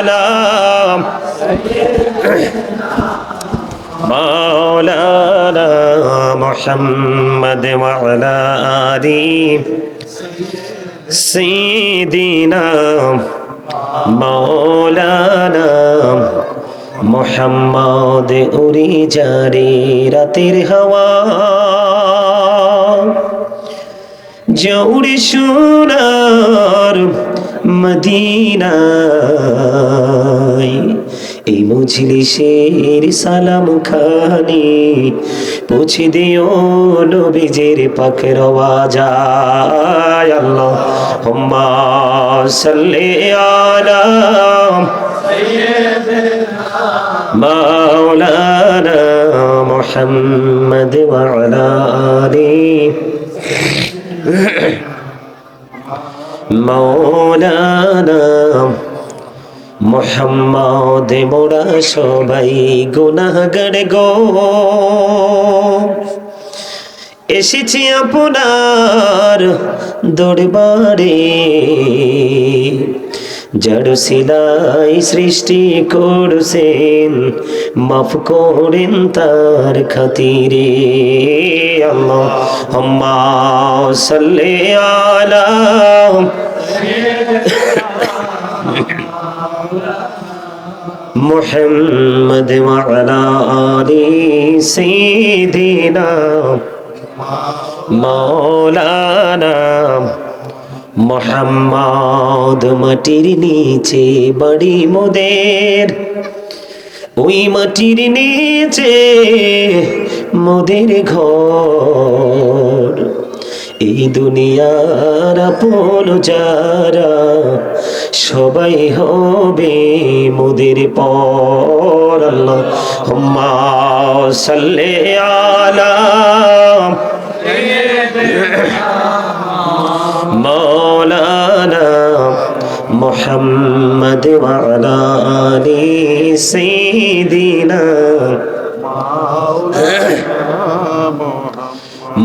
على مولانا محمد وعلى آله سيدنا مولانا মোহাম্মদ উড়ি জারি রাতের হাওয়া জৌড়ি সোনার মদিনায়। এই মজলিসের সালাম খানি পৌঁছে দিও নবীজের পাখের আওয়াজায় আল্লাহ, হুম্মা সাল্লি আলা মাওলানা মুহাম্মদ ওয়া আলা আলিহি মৌলানা মোহাম্মদ মোরা সবাই গুনাহগার গো। এসেছি আপনার দরবারে। জড় সিলাই সৃষ্টি করছেন মাফ করেন তার খাতিরে আল্লাহ হম্মা সাল্লে আলা محمد وعلى آل سيدنا مولانا মোহাম্মদ মাটির নিচে বাড়ি মোদের। ওই মাটির নিচে মোদের ঘর। এই দুনিয়ার আপন যারা সবাই হবে মোদের পর। আল্লাহ হুম্মা সাল্লে আলা مولانا محمد وعلى آل سيدنا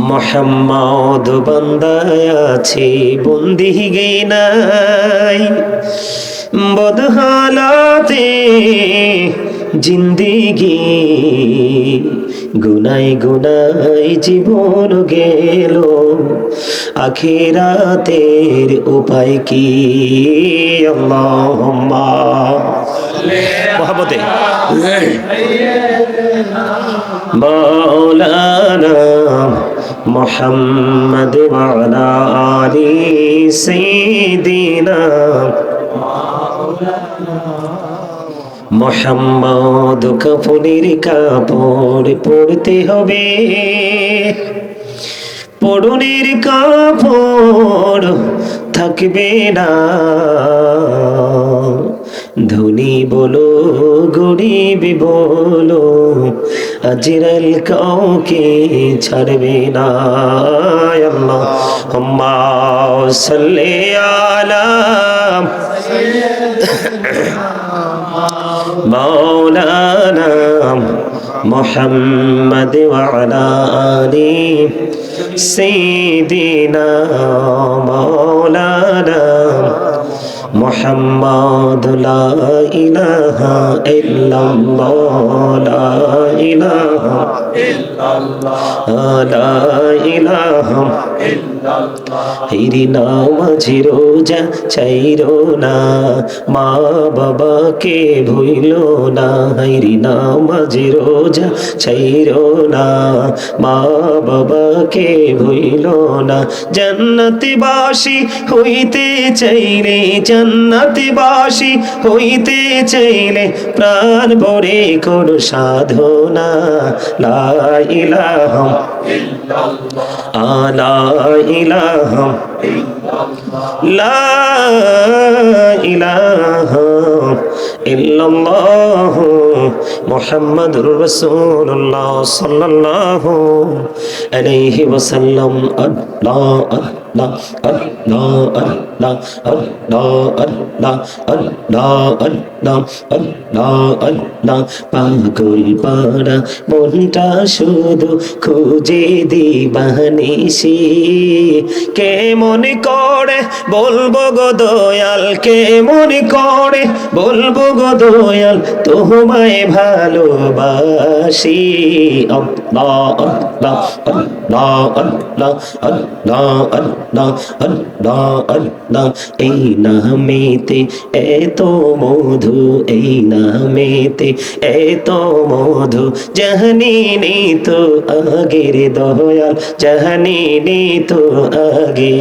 মোহাম্মদ বান্দায় আছে বন্দি গেনাই বদহালাতে জিন্দিগি গুনাই গুনাই জীবন গেল। আখিরাতের উপায় কি? মহাবতে মোহাম্মদ মালা আলী সৈদিনা মৌলানা মোহাম্মদ কাপড়ের কাপড় পড়তে হবে। পড়নের কাপড় থাকবে না। ধনী বলো গরিব বলো আজরাল কাউকে ছাড়বে না আল্লাহ হুম্মা সাল্লি আলা مولانا محمد وعلى آل سيدنا مولانا মোহাম্মদ, লা ইলাহা ইল্লাল্লাহ, লা ইলাহা ইল্লাল্লাহ, লা ইলাহা রোজা চাইরো না, মা বাবাকে ভুইলো না। হিরি নামাজি রোজা চাইরো না, মা বাবা কে ভুইল না। জন্নতি বাসি হইতে চাইরে জান্নাতি বাসী হইতে চাইলে প্রাণ ভরে কোন সাধনা লাইলাহম আলাইলাহম লাইলাহম ইল্লাল্লাহ আল্লাহ মনটা শুধু খুঁজে দিবানিসি কে মনে করে বলব গো দয়াল কে মনে করে বলব গো দয়াল তোমায় ভালোবাসি আল্লাহ আল্লাহ আল্লাহ আল্লাহ আল্লাহ আল্লাহ আল্লাহ আল্লাহ এত মধু এই নামেতে এত মধু জাহানি তো আগের দয়াল জাহানি তো আগে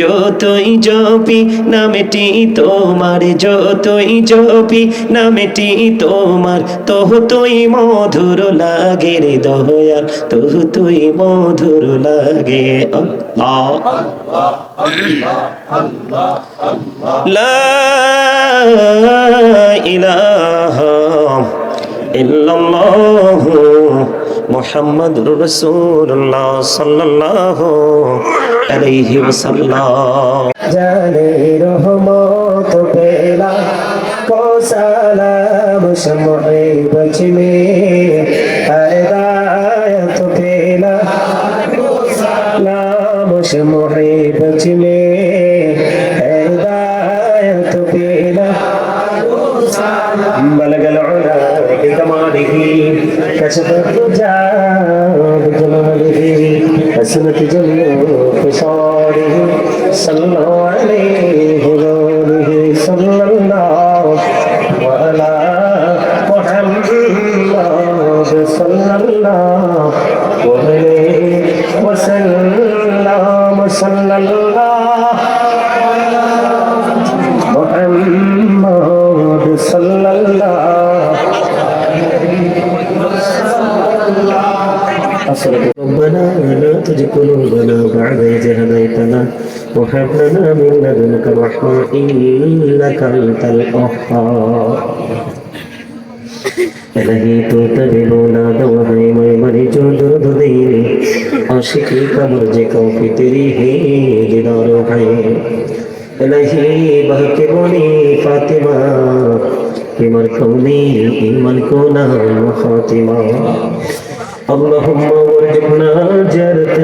যতই জপি নামটি তোমার যতই জপি নামটি তোমার তো তুই মধুর লাগে রে দয়াল তো তুই মধুর লাগে আল্লাহ لا إله إلا الله محمد رسول الله صلى الله عليه وسلم জানে রহমত পেলা কো সালাম সময় বচমে বখশ মুহিব ছিলে হেদায়ত পেলা بلغ العلا بكماله كشف الرجاء بجماله حسنت جماله ربنا لا تزغ قلوبنا بعد إذ هديتنا وهب لنا من لدنك رحمة إنك أنت الوهاب إلهي تنتظرنا دوامي مي আশিকি কমর কৌপি তেরি হে দিন রোহাই এলাহি বাহকে বনি ফাতিমা ইমান কৌনি ইমান কোনা ফাতিমা اللهم وارزقنا جرة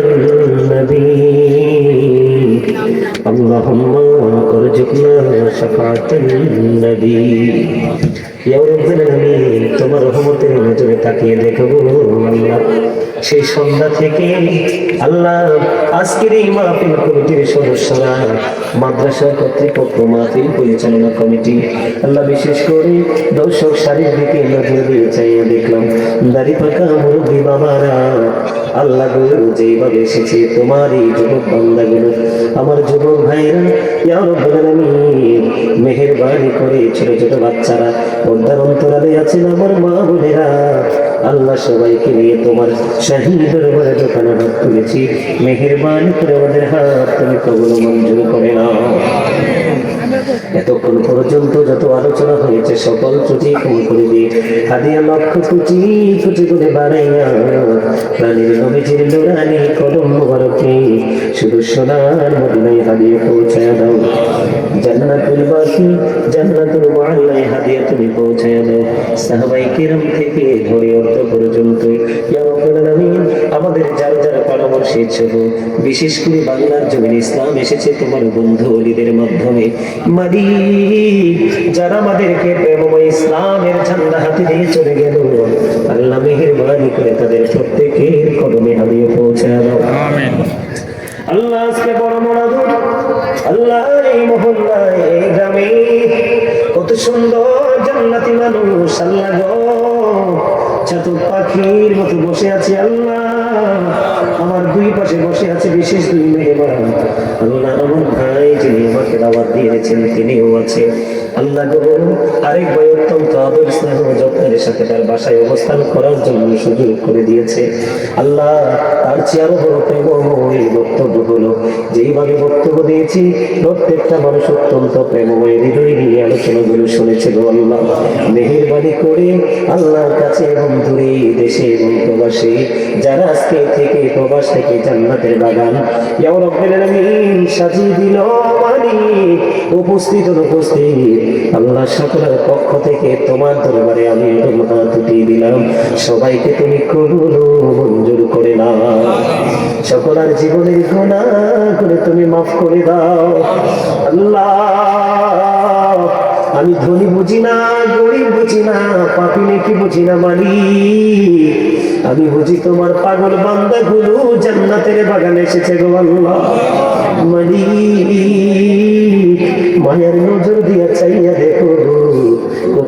النبي اللهم وارزقنا شفاعة النبي তোমার রহমতের নজরে তাকিয়ে দেখো আল্লাহ। সেই সন্ধ্যা থেকে আল্লাহ আজকের এই মাহফিল কমিটির সদস্যরা, মাদ্রাসা কর্তৃপক্ষ, মাহফিল পরিচালনা কমিটি, আল্লাহ বিশেষ করে দর্শক সারির দিকে নজর দিয়ে চাইয়ে দেখলাম, দাড়ি পাকা মুরব্বী বাবারা, আল্লাহ গো যেভাবে এসেছে তোমার এই যুবক বান্দাগুলো, আমার যুবক ভাইরা ইয়া আলামিন, মেহেরবানি করে ছোট ছোট বাচ্চারা, পর্দার অন্তরালে আছেন আমার মা বোনেরা, আল্লাহ সবাইকে নিয়ে তোমার শাহী দরবারে দোকানে হাত তুলেছি মেহেরবানি করে আমাদের হাত তুমি কবল মঞ্জুর করে নাও। এতক্ষণ পর্যন্ত যত আলোচনা হয়েছে, সকল ত্রুটি ক্ষমা করে দিয়ে হাদিয়া লক্ষ কুচি কুচি করে বাড়াইয়া প্রাণীর নবীজির লোড়ানি কদম মুবারকে। শুধু সোনার মদিনায় হাদিয়ে পৌঁছায় দাও। জান্নাতুল বাকি জান্নাতুল মুআল্লায় হাদিয়া তুমি পৌঁছায় দাও। সাহাবাই কিরাম থেকে ধরে অর্ধ পর্যন্ত ছিল বিশেষ করে বাংলার জমিন ইসলাম এসেছে তোমার বন্ধু অলিদের মাধ্যমে। মালিক যারা আমাদেরকে প্রেমময় ইসলামের ঝান্ডা হাতে দিয়ে চলে গেল আল্লাহ মেহেরবানি করে তাদের প্রত্যেকের কদমে হারিয়ে পৌঁছায় দাও আল্লাহ আজকে বড় মনাদুর আল্লাহ এই মহল্লায় এই গ্রামে কত সুন্দর জান্নাতি মানুষ আল্লাহ গো। চাতক পাখির মতো বসে আছে আল্লাহ। আমার দুই পাশে বসে আছে বিশেষ দুই মেহমান। আল্লাহ আমার ভাই যিনি আমাকে দাওয়াত দিয়েছেন, তিনিও আছে। আল্লাহ আরেক ভাই অত্যন্ত আদর স্নেহ যত্নের সাথে তার বাসায় অবস্থান করার জন্য সুযোগ করে দিয়েছে। আল্লাহ তার বড় বক্তব্য হলো, যেইভাবে বক্তব্য দিয়েছি, প্রত্যেকটা মানুষ অত্যন্ত প্রেমময় হৃদয় আলোচনাগুলো শুনেছে গো আল্লাহ। মেহেরবানি করে আল্লাহর কাছে এবং দূরে দেশে এবং প্রবাসে, যারা আজকে থেকে প্রবাস থেকে জান্নাতের বাগান, ইয়া আলামিন সাজিয়ে দিল, মানি উপস্থিত অনুপস্থিত, আল্লাহ সকলের পক্ষ থেকে তোমার দরবারে আমি এরকম হাত দিলাম। সবাইকে তুমি কবুল মঞ্জুর করে নাও সকলের জীবনের গোনা করে তুমি মাফ করে দাও। আল্লাহ, আমি ধনী বুঝি না, গরিব বুঝি না, পাপি নাকি বুঝি না মালি আমি বুঝি তোমার পাগল বান্দা গুলো জান্নাতের বাগানে এসেছে গো আল্লাহ। মালি মায়ের নজর দিয়া চাইয়া দেখো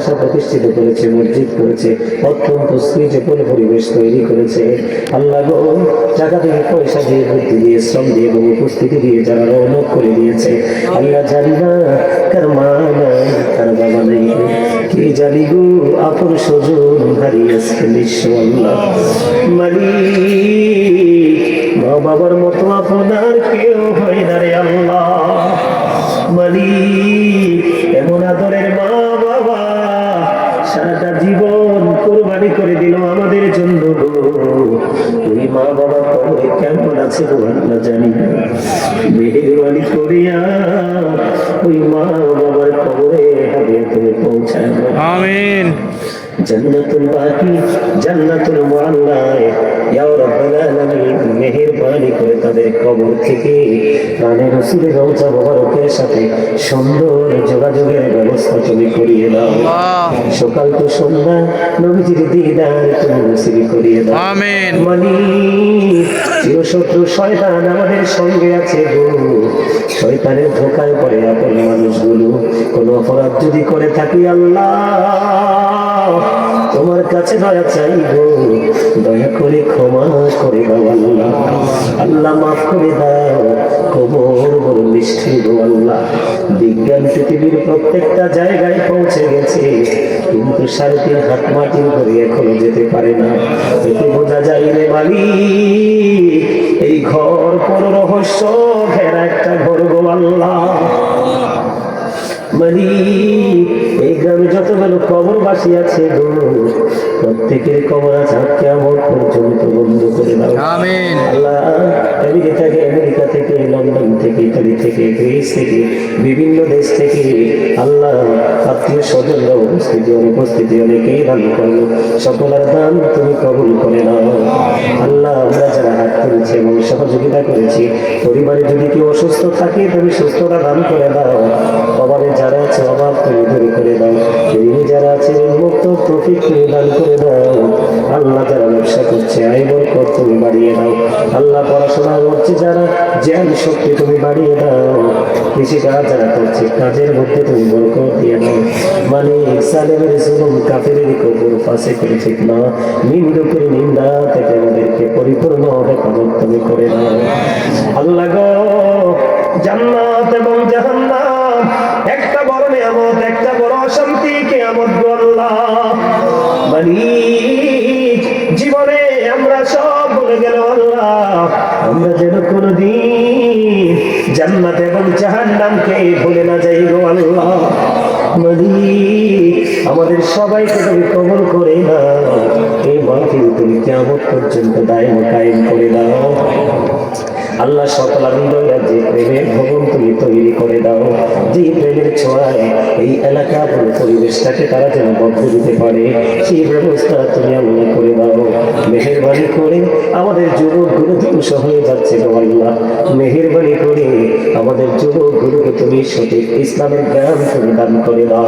মাদ্রাসা প্রতিষ্ঠিত করেছে মসজিদ করেছে, অত্যন্ত সৃজপূর্ণ পরিবেশ তৈরি করেছে। আল্লাহ গো টাকা দিয়ে পয়সা দিয়ে, বুদ্ধি দিয়ে, শ্রম দিয়ে এবং উপস্থিতি দিয়ে যারা রৌনক করে দিয়েছে, আল্লাহ জানি না কার মা নাই কার বাবা নেই। কে জানি গো আপন সজন হারিয়ে আজকে বিশ্ব আল্লাহ। মালিক মা বাবার মতো আপনার কেউ হয় না রে আল্লাহ। মালিক আছে গো আল্লাহ জানি। মেহেরবানি করিয়া ওই মা বাবার কবরে হবে তুমি পৌঁছায় আমিন। জান্নাতুল বাকি জান্নাতুল মুআল্লায়। ইয়া রাব্বাল আলামিন মেহেরবানি করে তাদের কবর থেকে প্রাণের রসুলের রওজা মোবারকের সাথে সুন্দর যোগাযোগের ব্যবস্থা তুমি করিয়ে দাও। সকাল তো সন্ধ্যা নবীজির দিদার তুমি নসিব করিয়ে দাও। আমিন। মানি চিরশত্রু শয়তান আমাদের সঙ্গে আছে গো। শয়তানের ধোকায় পড়ে আপন মানুষগুলো। কোন অপরাধ যদি করে থাকি আল্লাহ, তোমার কাছে দয়া চাই গো দয়া করে ক্ষমা করে দাও আল্লাহ। আল্লাহ মাফ করে দাও, কবর বড় নিষ্ঠুর গো আল্লাহ। বিজ্ঞান পৃথিবীর প্রত্যেকটা জায়গায় পৌঁছে গেছে, কিন্তু সাড়ে তিন হাত মাটির করে এখনও যেতে পারে না। এতে বোঝা যায় রে মালি এই ঘর কোন রহস্য আছে প্রত্যেকের কবর আছে কেমন পর্যন্ত বন্ধ করে দাও। আল্লাহ আমেরিকা থেকে আমেরিকা থেকে লন্ডন থেকে ইতালি থেকে গ্রিস থেকে বিভিন্ন দেশ থেকে আল্লাহ আত্মীয় স্বজনরা উপস্থিতি অনুপস্থিতি অনেকেই দান করল। সকলের দান তুমি কবুল করে নাও। আল্লাহ আমরা যারা হাত তুলেছি এবং সহযোগিতা করেছি পরিবারে যদি কেউ অসুস্থ থাকে তুমি সুস্থতা দান করে দাও। অভাবে যারা আছে অভাব তুমি দূর করে দাও ঋণী যারা আছে মুক্ত প্রফিট তুমি দান করে দাও। আল্লাহ যারা ব্যবসা করছে, আয় বরকত তুমি বাড়িয়ে দাও। আল্লাহ পড়াশোনা করছে যারা, জ্ঞান শক্তি তুমি বাড়িয়ে দাও। কৃষি কাজ যারা করছে, কাজের মধ্যে তুমি বরকত দিয়ে দাও মানে সালেমের জুলুম কাফেরের কবর পাশে করে ঠিক না। নিন্দুকের নিন্দা থেকে আমাদেরকে পরিপূর্ণ হেফাজত তুমি করে দাও আল্লাহ গো, জান্নাত এবং জাহান্নাম নিয়ামত একটা বড় অশান্তি গো আল্লাহ। মালিক জীবনে আমরা সব বলে গেল আল্লাহ, আমরা যেন কোনদিন জান্নাত এবং জাহান্নামকে ভুলে না যাই গো আল্লাহ। মালিক আমাদের সবাইকে তুমি কবর করে না এই মাহফিল তুমি কেমন পর্যন্ত দায় কায়েম করে দাও। আল্লাহ সকল আমি যে প্রেমের ভবন তুমি তৈরি করে দাও। যে প্রেমের ছোঁয়ায় এই এলাকা পুরো পরিবেশটাকে তারা যেন বদ্ধ দিতে পারে, সেই ব্যবস্থা তুমি আল্লাহ করে দাও। মেহেরবানি করে আমাদের যুবকগুলো ধ্বংস হয়ে যাচ্ছে গো আল্লাহ। মেহেরবানি করে আমাদের যুবকগুলোকে তুমি সঠিক ইসলামের জ্ঞান তুমি দান করে দাও।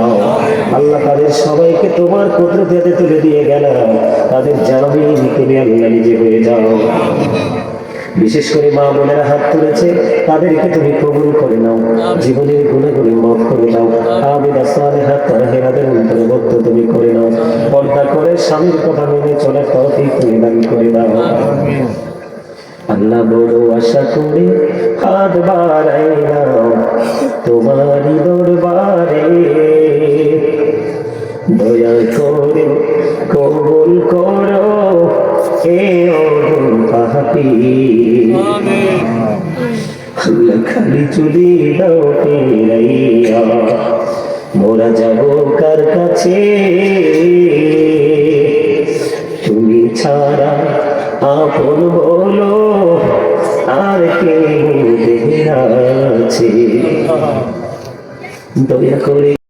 আল্লাহ তাদের সবাইকে তোমার কুদরতে তুলে দিয়ে গেলাম। তাদের জানাবি তুমি আল্লাহ নিজে হয়ে যাও। বিশেষ করে মা বোনেরা হাত তুলেছে তাদেরকে তুমি কবুল করে নাও। জীবনের গুণাগুলি মাফ করে দাও। আমিনা সালেহা তাহেরাদের অন্তর্ভুক্ত তুমি করে নাও। পর্দা করে স্বামীর কথা মেনে চলার তৌফিক তুমি দান করে দাও। আল্লাহ বড় আশা করে হাত বাড়াইলাম তোমারই দরবারে। দয়া করে কবুল করো এ অরুণ খালি চুরি দাও ফিরাইয়া মোরা যাব কার কাছে? তুমি ছাড়া আপন বলো আর কে আছে। দয়া করে